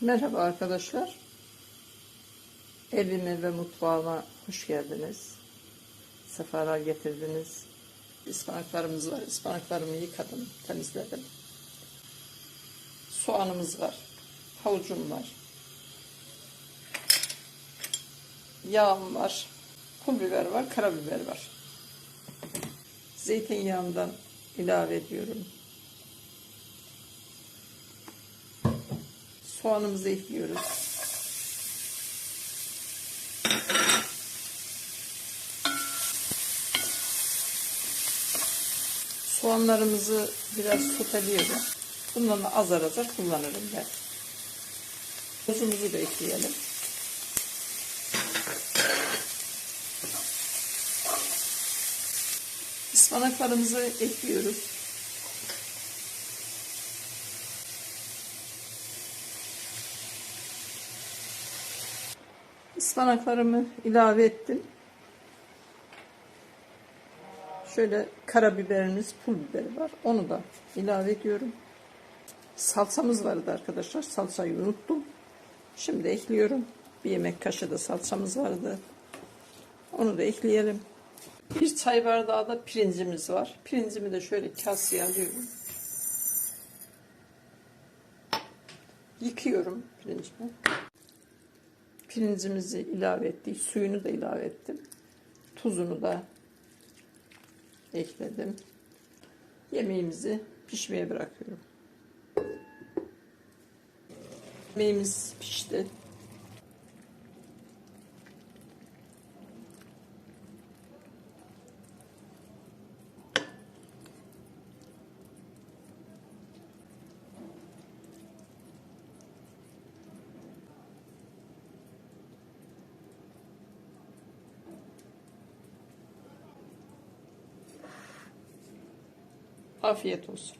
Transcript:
Merhaba arkadaşlar. Evime ve mutfağıma hoş geldiniz. Sefalar getirdiniz. Ispanaklarımız var. Ispanaklarımı yıkadım, temizledim. Soğanımız var. Havucum var. Yağım var. Pul biber var, karabiber var. Zeytinyağından ilave ediyorum. Soğanımızı ekliyoruz. Soğanlarımızı biraz soteliyorum. Bundan da azar azar kullanırım ben. Tuzumuzu da ekleyelim. Ispanaklarımızı ekliyoruz. Ispanaklarımı ilave ettim. Şöyle karabiberimiz, pul biberi var. Onu da ilave ediyorum. Salçamız vardı arkadaşlar. Salçayı unuttum. Şimdi ekliyorum. Bir yemek kaşığı da salçamız vardı. Onu da ekleyelim. Bir çay bardağı da pirincimiz var. Pirincimi de şöyle kaseye alıyorum. Yıkıyorum pirincimi. Pirincimizi ilave ettik. Suyunu da ilave ettim. Tuzunu da ekledim. Yemeğimizi pişmeye bırakıyorum. Yemeğimiz pişti. Afiyet olsun.